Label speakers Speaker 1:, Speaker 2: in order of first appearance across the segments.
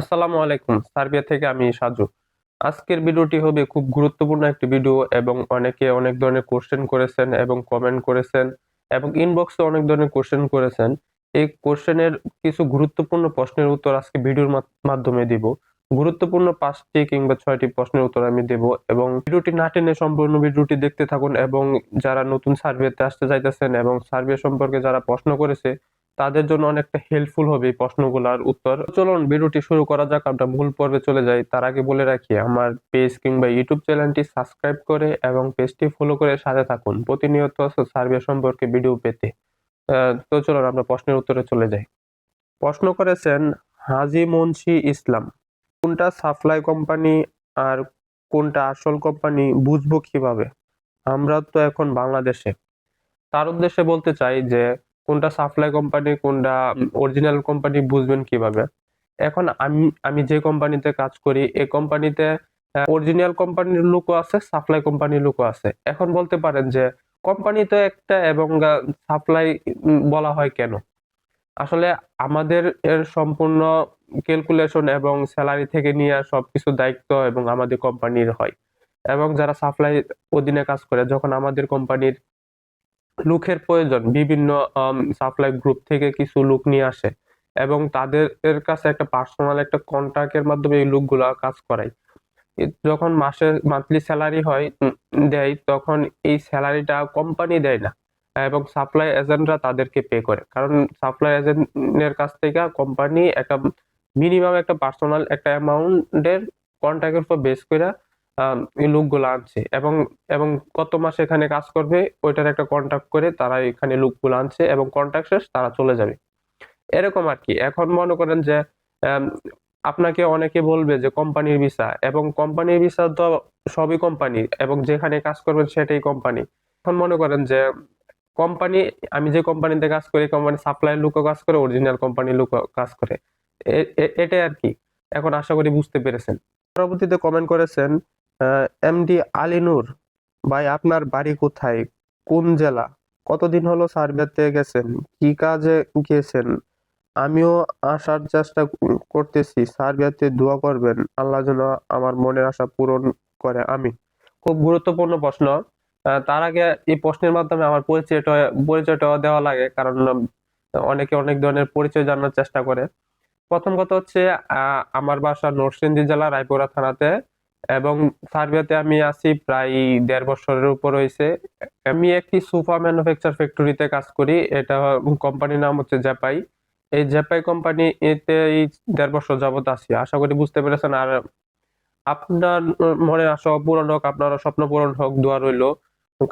Speaker 1: আসসালামু আলাইকুম, সার্বিয়া থেকে আমি সাজু। আজকের ভিডিওটি হবে খুব গুরুত্বপূর্ণ একটি ভিডিও এবং অনেকে অনেক ধরনের কোশ্চেন করেছেন এবং কমেন্ট করেছেন এবং ইনবক্সে অনেক ধরনের কোশ্চেন করেছেন। এই কোশ্চেনের কিছু গুরুত্বপূর্ণ প্রশ্নের উত্তর আজকে ভিডিওর মাধ্যমে দিব। গুরুত্বপূর্ণ পাঁচটি কিংবা ছয়টি প্রশ্নের উত্তর আমি দেব এবং ভিডিওটি না টেনে সম্পূর্ণ ভিডিওটি দেখতে থাকুন এবং যারা নতুন সার্ভেতে আসতে চাইতেছেন এবং সার্ভে সম্পর্কে যারা প্রশ্ন করেছে তাদের জন্য অনেকটা হেল্পফুল হবে এই প্রশ্নগুলোর উত্তর। চলুন ভিডিওটি শুরু করা যাক, আমরা মূল পর্বে চলে যাই। তার আগে বলে রাখি, আমার পেজ কিংবা ইউটিউব চ্যানেলটি সাবস্ক্রাইব করে এবং পেজটি ফলো করে সাথে থাকুন। প্রতিনিয়ত সার্ভে সম্পর্কে ভিডিও পেতে। তো চলুন, আমরা প্রশ্নের উত্তরে চলে যাই। প্রশ্ন করেছেন, হাজি মুন্সি ইসলাম, কোনটা সাপ্লাই কোম্পানি আর কোনটা আসল কোম্পানি বুঝব কীভাবে? আমরা তো এখন বাংলাদেশে। তার উদ্দেশ্যে বলতে চাই যে কোনটা সাপ্লাই কোম্পানি কোনটা অরিজিনাল কোম্পানি বুঝবেন কীভাবে? এখন আমি আমি যে কোম্পানিতে কাজ করি এই কোম্পানিতে অরিজিনাল কোম্পানির লোকও আছে সাপ্লাই কোম্পানির লোকও আছে। এখন বলতে পারেন যে কোম্পানি তো একটা এবং সাপ্লাই বলা হয় কেন? আসলে আমাদের এর সম্পূর্ণ ক্যালকুলেশন এবং স্যালারি থেকে নিয়ে সবকিছু দায়িত্ব এবং আমাদের কোম্পানির হয়। এবং যারা সাপ্লাই অধীনে কাজ করে যখন আমাদের কোম্পানির লুকের প্রয়োজন, বিভিন্ন সাপ্লাই গ্রুপ থেকে কিছু লুক নিয়ে আসে এবং তাদের এর কাছে একটা পার্সোনাল একটা কন্ট্রাক্টের মাধ্যমে এই লুকগুলো কাজ করায়। যখন মাসে মান্থলি স্যালারি হয় দেয়, তখন এই স্যালারিটা কোম্পানি দেয় না এবং সাপ্লাই এজেন্টরা তাদেরকে পে করে। কারণ সাপ্লাই এজেন্টের কাছ থেকে কোম্পানি একটা মিনিমাম একটা পার্সোনাল একটা অ্যামাউন্টের কন্ট্রাক্টের উপর বেস করে লোকগুলো আনছে। এবং এবং কত মাস এখানে কাজ করবে, ওইটার একটা কন্ট্রাক্ট করে তারা এখানে লোকগুলো আনছে এবং কন্ট্রাক্ট শেষ, তারা চলে যাবে। এরকম আর কি। এখন মনে করেন যে আপনাকে অনেকে বলবে যে কোম্পানির ভিসা এবং কোম্পানির ভিসা তো সবই কোম্পানি এবং যেখানে কাজ করবেন সেটাই কোম্পানি এখন মনে করেন যে কোম্পানি আমি যে কোম্পানিতে কাজ করি কোম্পানি সাপ্লাই লোকও কাজ করে অরিজিনাল কোম্পানির লোকও কাজ করে। এটাই আর কি। এখন আশা করি বুঝতে পেরেছেন। পরবর্তীতে কমেন্ট করেছেন এমডি আলিনুর, ভাই আপনার বাড়ি কোথায়? কোন জেলা? কতদিন হলো সার্ভেতে গেছেন? কি কাজে গিয়েছেন? আমিও আসার চেষ্টা করতেছি সার্বিয়াতে দোয়া করবেন। আল্লাহ যেন আমার মনের আশা পূরণ করে আমি খুব গুরুত্বপূর্ণ প্রশ্ন। তার আগে এই প্রশ্নের মাধ্যমে আমার পরিচয়টা পরিচয়টা দেওয়া লাগে, কারণ অনেকে অনেক ধরনের পরিচয় জানার চেষ্টা করে। প্রথম কথা হচ্ছে আমার বাসা নরসিংদী জেলা, রায়পুরা থানাতে। এবং সার্বিয়াতে আমি আছি প্রায় দেড় বছরের উপর হয়েছে। আমি একটি সোফা ম্যানুফ্যাকচার ফ্যাক্টরিতে কাজ করি। এটা কোম্পানির নাম হচ্ছে জ্যাপাই এই জ্যাপাই কোম্পানি এতে এই দেড় বছর যাবত আছি। আশা করি বুঝতে পেরেছেন। আর আপনার মনে আশা পূরণ হোক আপনার স্বপ্ন পূরণ হোক, দোয়া রইল।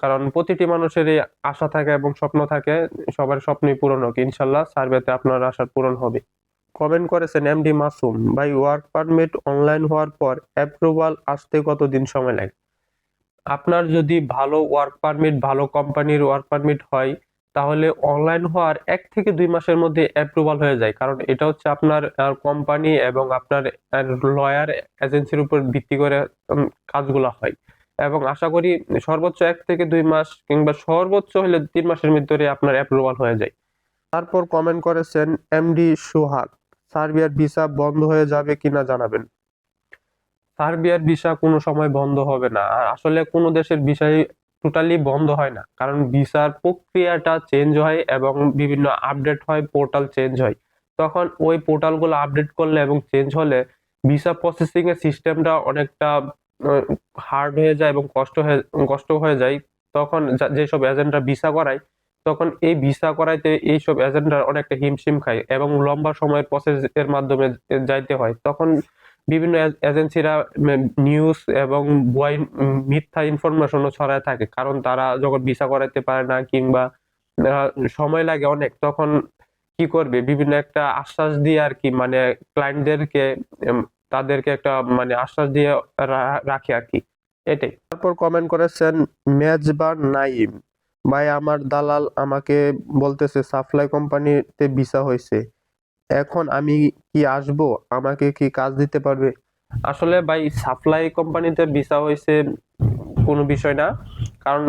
Speaker 1: কারণ প্রতিটি মানুষেরই আশা থাকে এবং স্বপ্ন থাকে। সবার স্বপ্নই পূরণ হোক। ইনশাল্লাহ সার্ভেতে আপনার আশার পূরণ হবে। কমেন্ট করেছেন এমডি মাসুম, ভাই ওয়ার্ক পারমিট অনলাইন হওয়ার পর অ্যাপ্রুভাল আসতে কতদিন সময় লাগে? আপনার যদি ভালো ওয়ার্ক পারমিট ভালো কোম্পানির ওয়ার্ক পারমিট হয়, তাহলে অনলাইন হওয়ার এক থেকে দুই মাসের মধ্যে অ্যাপ্রুভাল হয়ে যায়। কারণ এটা হচ্ছে আপনার কোম্পানি এবং আপনার লয়ার এজেন্সির উপর ভিত্তি করে কাজগুলো হয়। এবং আশা করি সর্বোচ্চ এক থেকে দুই মাস কিংবা সর্বোচ্চ হলে তিন মাসের ভিতরে আপনার অ্যাপ্রুভাল হয়ে যায়। তারপর কমেন্ট করেছেন এমডি সোহাগ সার্বিয়ার ভিসা বন্ধ হয়ে যাবে কিনা জানাবেন। সার্বিয়ার ভিসা কোনো সময় বন্ধ হবে না। আর আসলে কোনো দেশের ভিসাই টোটালি বন্ধ হয় না। কারণ ভিসার প্রক্রিয়াটা চেঞ্জ হয় এবং বিভিন্ন আপডেট হয় পোর্টাল চেঞ্জ হয়। তখন ওই পোর্টালগুলো আপডেট করলে এবং চেঞ্জ হলে ভিসা প্রসেসিং এর সিস্টেমটা অনেকটা হার্ড হয়ে যায় এবং কষ্ট হয়ে কষ্ট হয়ে যায়। তখন যেসব এজেন্টরা ভিসা করায় তখন এই ভিসা করাইতে এইসব এজেন্টরা অনেকটা হিমশিম খায় এবং লম্বা সময়ের প্রসেস এর মাধ্যমে যাইতে হয়। তখন বিভিন্ন এজেন্সিরা নিউজ এবং উম, মিথ্যা ইনফরমেশনও ছড়ায় থাকে। কারণ তারা যখন ভিসা করাইতে পারে না কিংবা সময় লাগে অনেক তখন কি করবে? বিভিন্ন একটা আশ্বাস দিয়ে আর কি মানে ক্লায়েন্টদেরকে তাদেরকে একটা মানে আশ্বাস দিয়ে রাখে আর কি। এটাই। তারপর কমেন্ট করেছেন মেজবান নাইম। ভাই, আমার দালাল আমাকে বলতেছে, সাপ্লাই কোম্পানিতে ভিসা হয়েছে। এখন আমি কি আসব? আমাকে কি কাজ দিতে পারবে? আসলে ভাই, সাপ্লাই কোম্পানিতে ভিসা হয়েছে কোনো বিষয় না। কারণ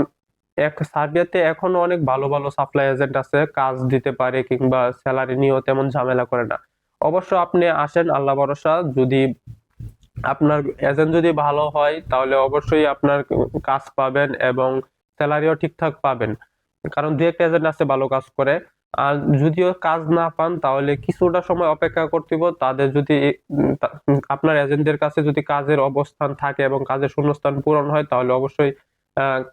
Speaker 1: এক, সার্বিয়াতে এখনও অনেক ভালো ভালো সাপ্লাই এজেন্ট আছে, কাজ দিতে পারে কিংবা স্যালারি নিয়েও তেমন ঝামেলা করে না। অবশ্য আপনি আসেন, আল্লাহ ভরসা, যদি আপনার এজেন্ট যদি ভালো হয়, তাহলে অবশ্যই আপনার কাজ পাবেন এবং স্যালারিও ঠিকঠাক পাবেন। কারণ দু একটা এজেন্ট আছে ভালো কাজ করে। আর যদিও কাজ না পান, তাহলে কিছুটা সময় অপেক্ষা করতে হবে তাদের যদি আপনার এজেন্টদের কাছে যদি কাজের অবস্থান থাকে এবং কাজের শূন্যস্থান পূরণ হয়, তাহলে অবশ্যই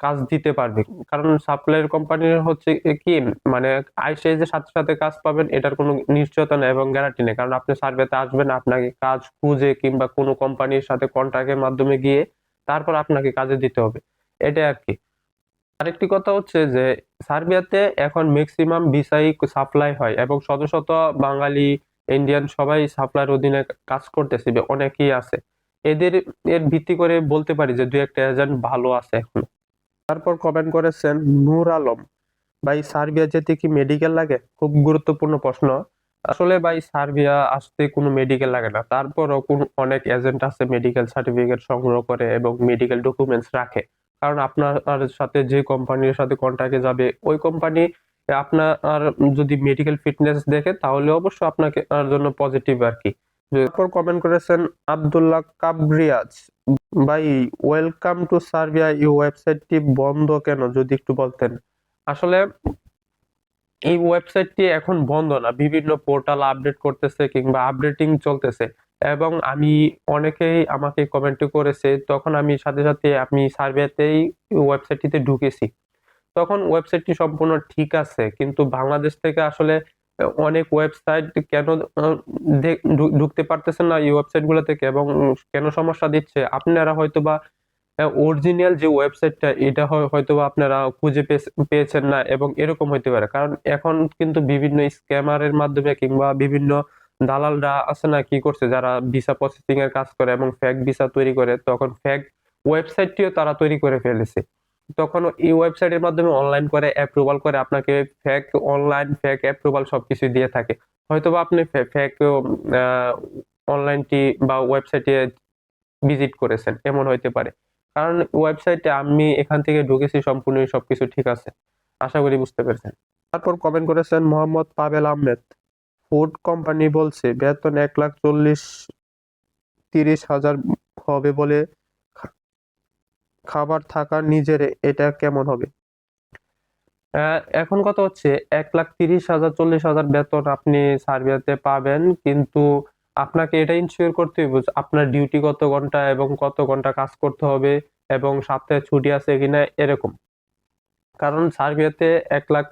Speaker 1: কাজ দিতে পারবে। কারণ সাপ্লাইয়ের কোম্পানির হচ্ছে কি মানে আইসে যে সাথে সাথে কাজ পাবেন, এটার কোনো নিশ্চয়তা নেই এবং গ্যারান্টি নেই। কারণ আপনি সার্ভেতে আসবেন, আপনাকে কাজ খুঁজে কিংবা কোনো কোম্পানির সাথে কন্ট্রাক্টের মাধ্যমে গিয়ে তারপর আপনাকে কাজে দিতে হবে। এটাই আর কি। আরেকটি কথা হচ্ছে যে, সার্বিয়াতে এখন ম্যাক্সিমাম ভিসাই সাপ্লাই হয় এবং শত শত বাঙালি ইন্ডিয়ান সবাই সাপ্লাইয়ের অধীনে কাজ করতেছে অনেকেই আছে। এদের, এর ভিত্তি করে বলতে পারি যে দুই একটা এজেন্ট ভালো আছে এখন। তারপর কমেন্ট করেছেন নূর আলম। ভাই, সার্বিয়া যেতে কি মেডিকেল লাগে? খুব গুরুত্বপূর্ণ প্রশ্ন। আসলে ভাই, সার্বিয়া আসতে কোনো মেডিকেল লাগে না। তারপরও কোন, অনেক এজেন্ট আছে মেডিকেল সার্টিফিকেট সংগ্রহ করে এবং মেডিকেল ডকুমেন্টস রাখে। কারণ আপনার সাথে যে কোম্পানির সাথে কন্ট্রাক্টে যাবে, ওই কোম্পানি আপনার যদি মেডিকেল ফিটনেস দেখে, তাহলে অবশ্য আপনাকে জন্য পজিটিভ আর কি। তারপর কমেন্ট করেছেন আব্দুল্লাহ কাবরিয়াজ, ভাই ওয়েলকাম টু সার্বিয়া এই ওয়েবসাইটটি বন্ধ কেন? যদি একটু বলতেন। আসলে এই ওয়েবসাইটটি এখন বন্ধ না, বিভিন্ন পোর্টাল আপডেট করতেছে কিংবা আপডেটিং চলতেছে। এবং আমি অনেকেই আমাকে কমেন্ট করেছে, তখন আমি সাথে সাথে আমি সার্ভেতেই ওয়েবসাইটটিতে ঢুকেছি। তখন ওয়েবসাইটটি সম্পূর্ণ ঠিক আছে, কিন্তু বাংলাদেশ থেকে আসলে অনেক ওয়েবসাইট কেন ঢুকতে পারতেছেন না এই ওয়েবসাইটগুলো থেকে এবং কেন সমস্যা দিচ্ছে? আপনারা হয়তো বা অরিজিনাল যে ওয়েবসাইটটা এটা হয়- হয়তো বা আপনারা খুঁজে পেয়ে- পেয়েছেন না এবং এরকম হইতে পারে। কারণ এখন কিন্তু বিভিন্ন স্ক্যামারের মাধ্যমে কিংবা বিভিন্ন দালালরা আছে না, কি করছে? যারা ভিসা প্রসেসিং এর কাজ করে এবং ফেক ভিসা তৈরি করে, তখন ফেক ওয়েবসাইটটিও তারা তৈরি করে ফেলেছে। তখন এই ওয়েবসাইটের মাধ্যমে অনলাইন করে অ্যাপ্রুভাল করে আপনাকে ফেক অনলাইন ফেক অ্যাপ্রুভাল সবকিছু দিয়ে থাকে। হয়তোবা আপনি ফেক অনলাইনটি বা ওয়েবসাইটে ভিজিট করেছেন, এমন হইতে পারে। কারণ ওয়েবসাইটে আমি এখান থেকে ঢুকেছি সম্পূর্ণ সবকিছু ঠিক আছে। আশা করি বুঝতে পেরেছেন। তারপর কমেন্ট করেছেন মোহাম্মদ পাবেল আহমেদ। ফুড কোম্পানি বলছে, বেতন এক লাখ চল্লিশ তিরিশ হাজার হবে বলে খাবার থাকা নিজের এটা কেমন হবে? এখন কথা হচ্ছে, এক লাখ তিরিশ হাজার চল্লিশ হাজার বেতন আপনি সার্বিয়াতে পাবেন, কিন্তু আপনাকে এটা ইনশিওর করতে হবে আপনার ডিউটি কত ঘণ্টা এবং কত ঘণ্টা কাজ করতে হবে এবং সপ্তাহে ছুটি আছে কিনা এরকম। কারণ সার্বিয়াতে এক লাখ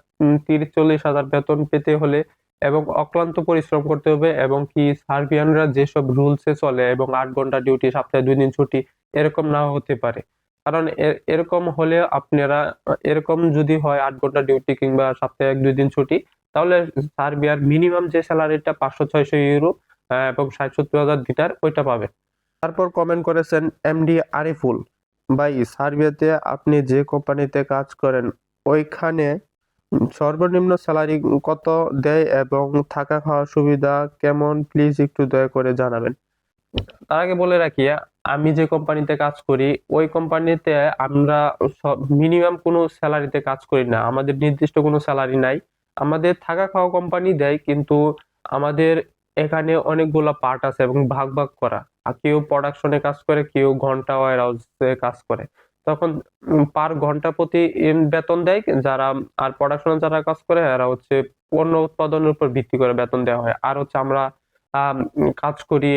Speaker 1: তিরিশ চল্লিশ হাজার বেতন পেতে হলে এবং অক্লান্ত পরিশ্রম করতে হবে এবং কি সার্বিয়ানরা যেসব রুলসে চলে এবং আট ঘণ্টা ডিউটি, সপ্তাহে দুই দিন ছুটি, এরকম না হতে পারে। কারণ এরকম হলে আপনারা, এরকম যদি হয় আট ঘণ্টা ডিউটি কিংবা সপ্তাহে এক, দুই দিন ছুটি, তাহলে সার্বিয়ার মিনিমাম যে স্যালারিটা পাঁচশো, ছয়শো ইউরো এবং ষাট, সত্তর হাজার দিটার ওইটা পাবেন। তারপর কমেন্ট করেছেন এমডি আরিফুল, ভাই, সার্বিয়াতে আপনি যে কোম্পানিতে কাজ করেন, ওইখানে সর্বনিম্ন স্যালারি কত দেয় এবং থাকা খাওয়ার সুবিধা কেমন? প্লিজ একটু দয়া করে জানাবেন। তার আগে বলে রাখি, আমি যে কোম্পানিতে কাজ করি, ওই কোম্পানিতে আমরা মিনিমাম কোনো স্যালারিতে কাজ করি না। আমাদের নির্দিষ্ট কোনো স্যালারি নাই। আমাদের থাকা খাওয়া কোম্পানি দেয়, কিন্তু আমাদের এখানে অনেকগুলো পার্ট আছে এবং ভাগ ভাগ করা। কেউ প্রোডাকশনে কাজ করে, কেউ ঘণ্টা ওয়ার হাউসে কাজ করে। তখন পার ঘণ্টা প্রতি বেতন দেয় যারা আর প্রোডাকশনে যারা কাজ করে এরা হচ্ছে পণ্য উৎপাদনের উপর ভিত্তি করে বেতন দেওয়া হয়। আর হচ্ছে আমরা আম, কাজ করি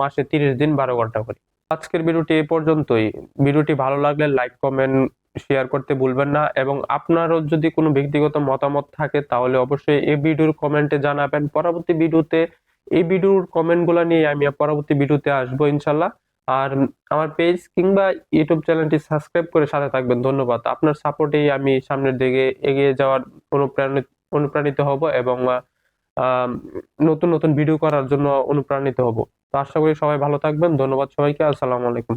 Speaker 1: মাসে তিরিশ দিন বারো ঘণ্টা করি। আজকের ভিডিওটি এ পর্যন্তই। ভিডিওটি ভালো লাগলে লাইক কমেন্ট শেয়ার করতে ভুলবেন না এবং আপনারও যদি কোনো ব্যক্তিগত মতামত থাকে তাহলে অবশ্যই এই ভিডিওর কমেন্টে জানাবেন। পরবর্তী ভিডিওতে এই ভিডিওর কমেন্টগুলো নিয়ে আমি পরবর্তী ভিডিওতে আসব ইনশাল্লাহ। আর আমার পেজ কিংবা ইউটিউব চ্যানেলটি সাবস্ক্রাইব করে সাথে থাকবেন। ধন্যবাদ। আপনার সাপোর্টেই আমি সামনের দিকে এগিয়ে যাওয়ার অনুপ্রাণিত অনুপ্রাণিত হব এবং নতুন নতুন ভিডিও করার জন্য অনুপ্রাণিত হব। তো আশা করি সবাই ভালো থাকবেন। ধন্যবাদ সবাইকে। আসসালামু আলাইকুম।